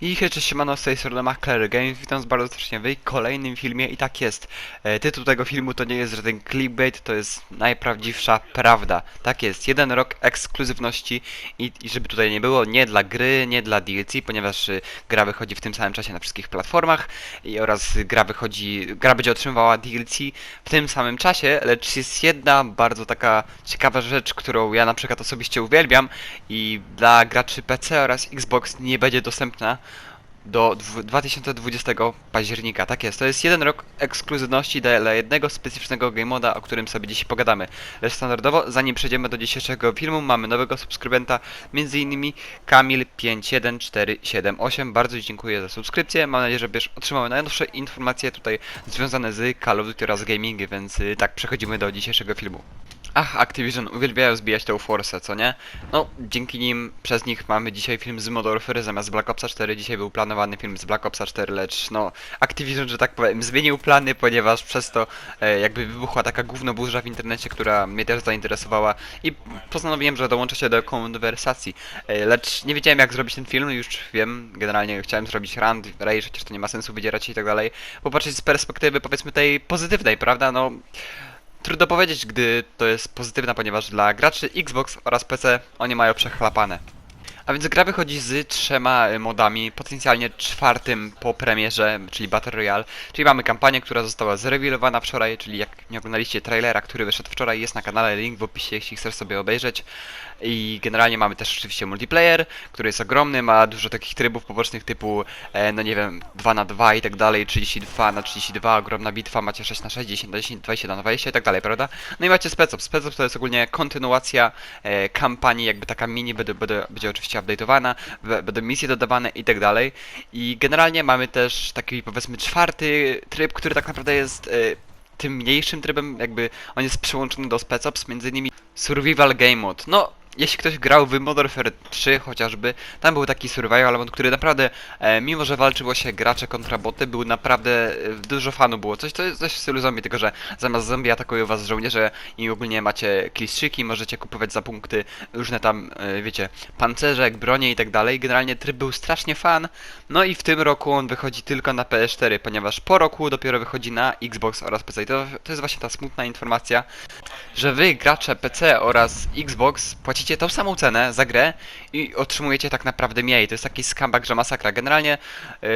I hej, cześć, siemano, z tej strony McClary Games, witam bardzo serdecznie w kolejnym filmie i tak jest. E, tytuł tego filmu to nie jest żaden clickbait, to jest najprawdziwsza prawda. Tak jest, jeden rok ekskluzywności i, i żeby tutaj nie było, nie dla gry, nie dla DLC, ponieważ y, gra wychodzi w tym samym czasie na wszystkich platformach i oraz gra wychodzi, gra będzie otrzymywała DLC w tym samym czasie, lecz jest jedna bardzo taka ciekawa rzecz, którą ja na przykład osobiście uwielbiam i dla graczy PC oraz Xbox nie będzie dostępna do dwu- 2020 października. Tak jest, to jest jeden rok ekskluzywności dla jednego specyficznego game moda, o którym sobie dzisiaj pogadamy. Lecz standardowo, zanim przejdziemy do dzisiejszego filmu, mamy nowego subskrybenta, innymi Kamil51478. Bardzo dziękuję za subskrypcję. Mam nadzieję, że będziesz otrzymał najnowsze informacje tutaj związane z Call of Duty oraz gaming, więc y, tak, przechodzimy do dzisiejszego filmu. Ach, Activision uwielbiają zbijać tą Force, co nie? No, dzięki nim, przez nich mamy dzisiaj film z Modern Warfare zamiast Black Opsa 4. Dzisiaj był planowany film z Black Opsa 4, lecz no, Activision, że tak powiem, zmienił plany, ponieważ przez to e, jakby wybuchła taka gównoburza w internecie, która mnie też zainteresowała i postanowiłem, że dołączę się do konwersacji. E, lecz nie wiedziałem jak zrobić ten film, już wiem, generalnie chciałem zrobić rand, ray, chociaż to nie ma sensu wydzierać i tak dalej. Popatrzeć z perspektywy powiedzmy tej pozytywnej, prawda? No, Trudno powiedzieć, gdy to jest pozytywna, ponieważ dla graczy Xbox oraz PC oni mają przechlapane. A więc gra wychodzi z trzema y, modami, potencjalnie czwartym po premierze, czyli Battle Royale. Czyli mamy kampanię, która została zrewilowana wczoraj, czyli jak nie oglądaliście trailera, który wyszedł wczoraj, jest na kanale, link w opisie, jeśli chcesz sobie obejrzeć. I generalnie mamy też oczywiście multiplayer, który jest ogromny, ma dużo takich trybów pobocznych typu, e, no nie wiem, 2 na 2 i tak dalej, 32 na 32, ogromna bitwa, macie 6 na 6, 10 na 10, 20 na 20 i tak dalej, prawda? No i macie Spec Ops. Spec Ops to jest ogólnie kontynuacja e, kampanii, jakby taka mini, będzie, będzie, będzie update'owana, będą misje dodawane i tak dalej. I generalnie mamy też taki powiedzmy czwarty tryb, który tak naprawdę jest e, tym mniejszym trybem, jakby on jest przyłączony do Spec Ops, między innymi Survival Game Mode. No, jeśli ktoś grał w Modern Warfare 3 chociażby, tam był taki survival mode, który naprawdę, e, mimo że walczyło się gracze kontra boty, był naprawdę, e, dużo fanu było. Coś, jest coś w stylu zombie, tylko że zamiast zombie atakują was żołnierze i ogólnie macie killstrzyki, możecie kupować za punkty różne tam, e, wiecie, pancerze, bronie i tak dalej. Generalnie tryb był strasznie fan, no i w tym roku on wychodzi tylko na PS4, ponieważ po roku dopiero wychodzi na Xbox oraz PC. I to, to jest właśnie ta smutna informacja, że wy, gracze PC oraz Xbox, płacicie tą samą cenę za grę i otrzymujecie tak naprawdę mniej. To jest taki skambak, że masakra. Generalnie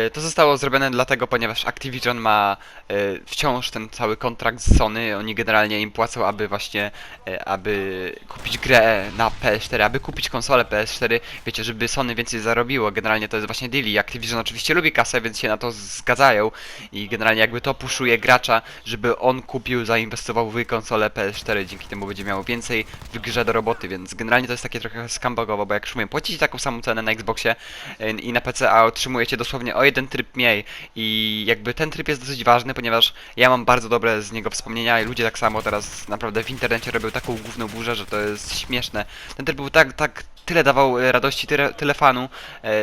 y, to zostało zrobione dlatego, ponieważ Activision ma y, wciąż ten cały kontrakt z Sony. Oni generalnie im płacą, aby właśnie, y, aby kupić grę na PS4, aby kupić konsolę PS4, wiecie, żeby Sony więcej zarobiło. Generalnie to jest właśnie deal Activision oczywiście lubi kasę, więc się na to zgadzają i generalnie jakby to puszuje gracza, żeby on kupił, zainwestował w konsolę PS4, dzięki temu będzie miał więcej w grze do roboty, więc generalnie to jest takie trochę skambagowo, bo jak już mówię, płacicie taką samą cenę na Xboxie y, i na PC, a otrzymujecie dosłownie o jeden tryb mniej i jakby ten tryb jest dosyć ważny, ponieważ ja mam bardzo dobre z niego wspomnienia i ludzie tak samo teraz naprawdę w internecie robią taką główną burzę, że to jest śmieszne. Ten tryb był tak, tak, tyle dawał y, radości, tyle, tyle fanu,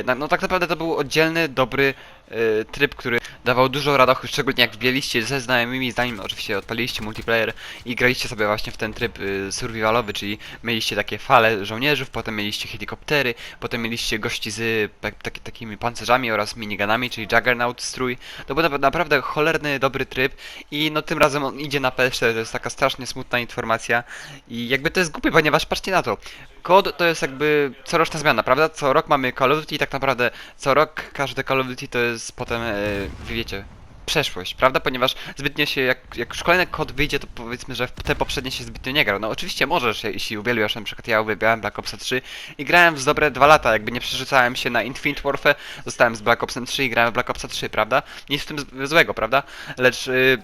no, no tak naprawdę to był oddzielny, dobry e, tryb, który dawał dużo radochy, szczególnie jak wbieliście ze znajomymi, zanim oczywiście odpaliliście multiplayer i graliście sobie właśnie w ten tryb y, survivalowy, czyli mieliście takie fale żołnierzów, potem mieliście helikoptery, potem mieliście gości z tak, tak, takimi pancerzami oraz minigunami, czyli Juggernaut strój. To był na, naprawdę cholerny, dobry tryb i no tym razem on idzie na PS4, to jest taka strasznie smutna informacja i jakby to jest głupie, ponieważ patrzcie na to, kod to jest jakby coroczna zmiana, prawda? Co rok mamy Call of Duty i tak naprawdę co rok każde Call of Duty to jest potem, e, wy wiecie, przeszłość, prawda? Ponieważ zbytnio się, jak, jak już kolejny kod wyjdzie, to powiedzmy, że w te poprzednie się zbytnio nie grał. No oczywiście możesz, jeśli uwielbiasz, na przykład ja uwielbiałem Black Opsa 3 i grałem z dobre dwa lata, jakby nie przerzucałem się na Infinite Warfare, zostałem z Black Opsem 3 i grałem w Black Opsa 3, prawda? Nic w tym z- złego, prawda? Lecz y,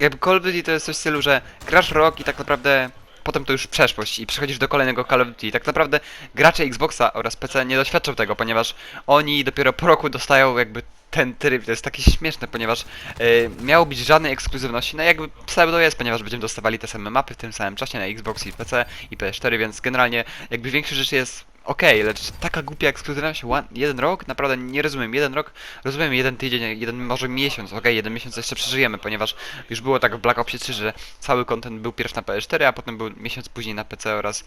jakby Call of Duty to jest coś w stylu, że grasz rok i tak naprawdę potem to już przeszłość i przechodzisz do kolejnego Call of Duty. Tak naprawdę gracze Xboxa oraz PC nie doświadczą tego, ponieważ oni dopiero po roku dostają jakby ten tryb. To jest takie śmieszne, ponieważ yy, miało być żadnej ekskluzywności. No jakby pseudo jest, ponieważ będziemy dostawali te same mapy w tym samym czasie na Xbox i PC i PS4, więc generalnie jakby większość rzeczy jest okej, lecz taka głupia ekskluzywność, one, jeden rok, naprawdę nie rozumiem, jeden rok, rozumiem jeden tydzień, jeden może miesiąc, okej, jeden miesiąc jeszcze przeżyjemy, ponieważ już było tak w Black Opsie 3, że cały content był pierw na PS4, a potem był miesiąc później na PC oraz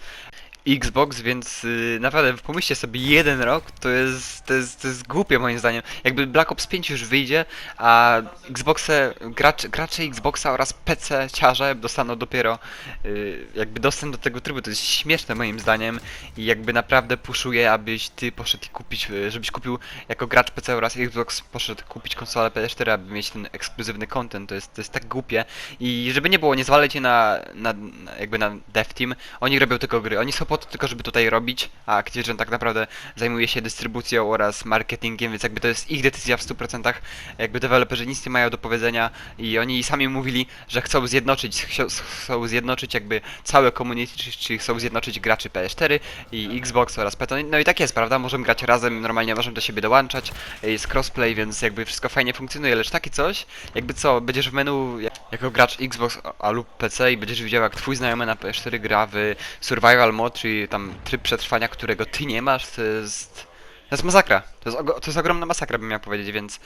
Xbox, więc yy, naprawdę pomyślcie sobie, jeden rok to jest, to jest, to jest głupie moim zdaniem. Jakby Black Ops 5 już wyjdzie, a Xboxe, gracz, gracze Xboxa oraz PC ciarze dostaną dopiero yy, jakby dostęp do tego trybu. To jest śmieszne moim zdaniem i jakby naprawdę puszuję, abyś ty poszedł i kupić, yy, żebyś kupił jako gracz PC oraz Xbox poszedł kupić konsolę PS4, aby mieć ten ekskluzywny content. To jest, to jest tak głupie i żeby nie było, nie zwalajcie na, na jakby na Dev Team. Oni robią tylko gry. Oni są po to tylko, żeby tutaj robić, a Activision tak naprawdę zajmuje się dystrybucją oraz marketingiem, więc jakby to jest ich decyzja w 100%. Jakby deweloperzy nic nie mają do powiedzenia i oni sami mówili, że chcą zjednoczyć, chcą, zjednoczyć jakby całe community, czy- czyli chcą zjednoczyć graczy PS4 i Xbox oraz PC. No i tak jest, prawda? Możemy grać razem, normalnie możemy do siebie dołączać, jest crossplay, więc jakby wszystko fajnie funkcjonuje, lecz takie coś, jakby co, będziesz w menu jako gracz Xbox a lub PC i będziesz widział jak twój znajomy na PS4 gra w survival mode, czyli tam tryb przetrwania, którego ty nie masz, to jest... To jest masakra. To jest, to jest ogromna masakra, bym miał powiedzieć, więc...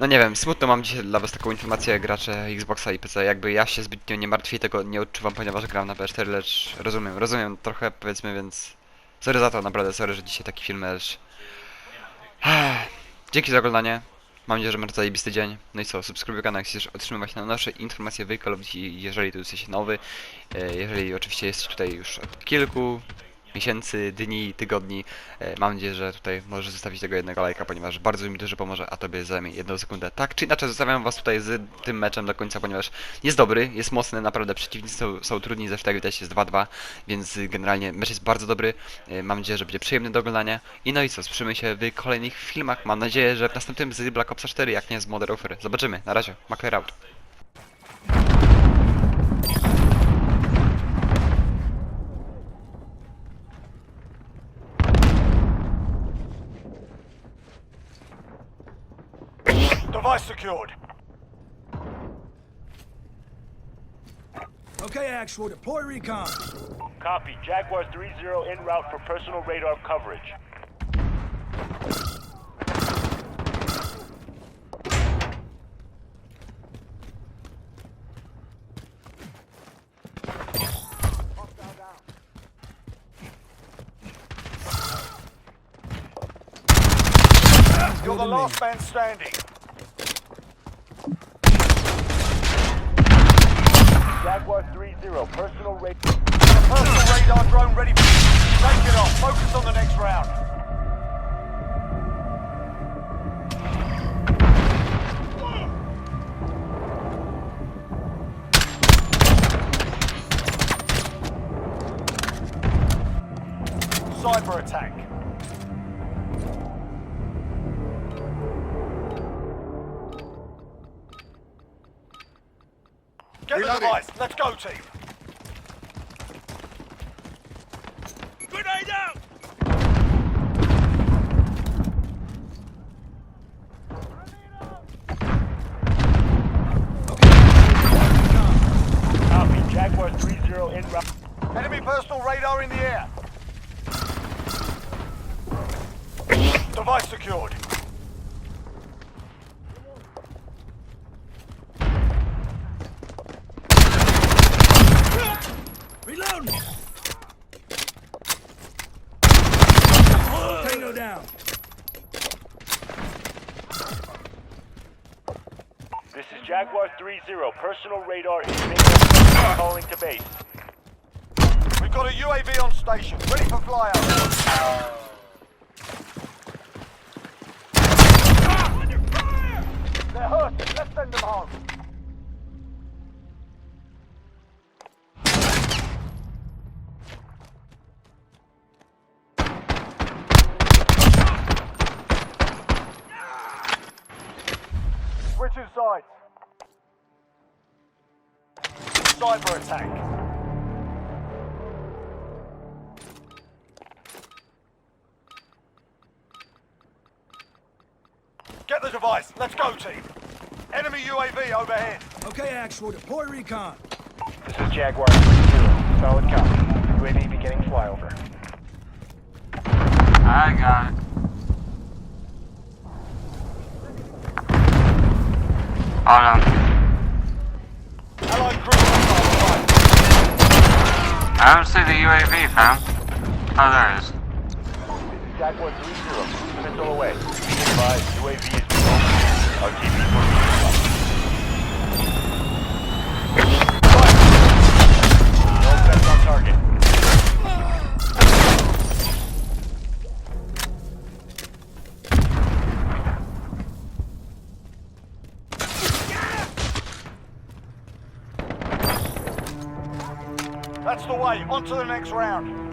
No nie wiem, smutno mam dzisiaj dla was taką informację gracze Xboxa i PC. Jakby ja się zbytnio nie martwię i tego nie odczuwam, ponieważ gram na PS4, lecz rozumiem, rozumiem trochę powiedzmy, więc... Sorry za to, naprawdę, sorry, że dzisiaj taki film, lecz... Dzięki za oglądanie. Mam nadzieję, że macie zajebisty dzień. No i co, subskrybuj kanał, jak chcesz otrzymywać najnowsze informacje w jeżeli tu jesteś nowy. E, Jeżeli oczywiście jesteś tutaj już od kilku miesięcy, dni, tygodni. E, Mam nadzieję, że tutaj możesz zostawić tego jednego lajka, ponieważ bardzo mi dużo pomoże, a tobie zajmie jedną sekundę. Tak czy inaczej zostawiam was tutaj z tym meczem do końca, ponieważ jest dobry, jest mocny, naprawdę przeciwnicy są, są trudni, zresztą jak widać jest 2-2, więc generalnie mecz jest bardzo dobry. E, Mam nadzieję, że będzie przyjemny do oglądania. I no i co, słyszymy się w kolejnych filmach. Mam nadzieję, że w następnym z Black Ops 4, jak nie z Modern Warfare. Zobaczymy, na razie, Macler out. Device secured. Okay, actual, deploy recon. Copy. Jaguar 3-0 en route for personal radar coverage. You're the last man standing. Jaguar 3-0, personal radar. Personal radar drone ready for Take it off. Focus on the next round. Cyber attack. The. Let's go, team. Grenade out! Copy. Jaguar 3-0 in route. Enemy personal radar in the air. Device secured. Reload! Tango down. This is Jaguar 3-0. Personal radar is calling to base. We've got a UAV on station, ready for flyout. Cyber attack. Get the device. Let's go, team. Enemy UAV overhead. Okay, actual, deploy recon. This is Jaguar 3-0. Solid copy. UAV beginning flyover. I got it. Hold on. I don't see the UAV, fam. Oh, there it is. Jaguar 3-0, missile away. Be advised, UAV is below. RTB 14. That's the way. On to the next round.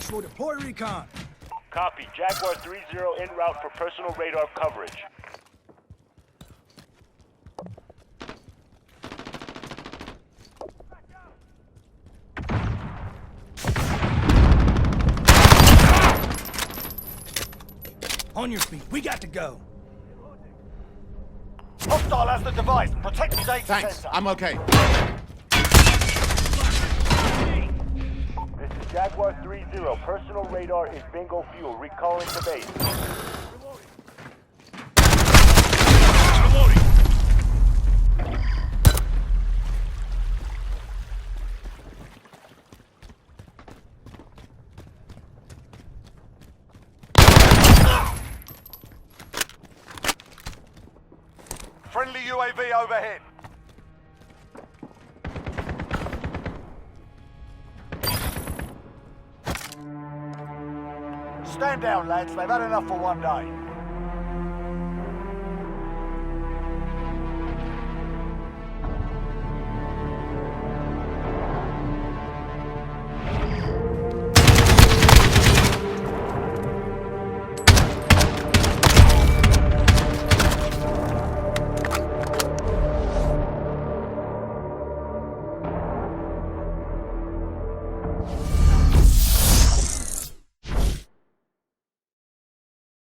Okay, actual, deploy recon. Copy. Jaguar 3-0 en route for personal radar coverage. On your feet. We got to go. Hostile has the device. Protect the data Thanks, center. I'm okay. This is Jaguar 3-0. Personal radar is bingo fuel. Recalling to base. Friendly UAV overhead. Down, lads. They've had enough for one day.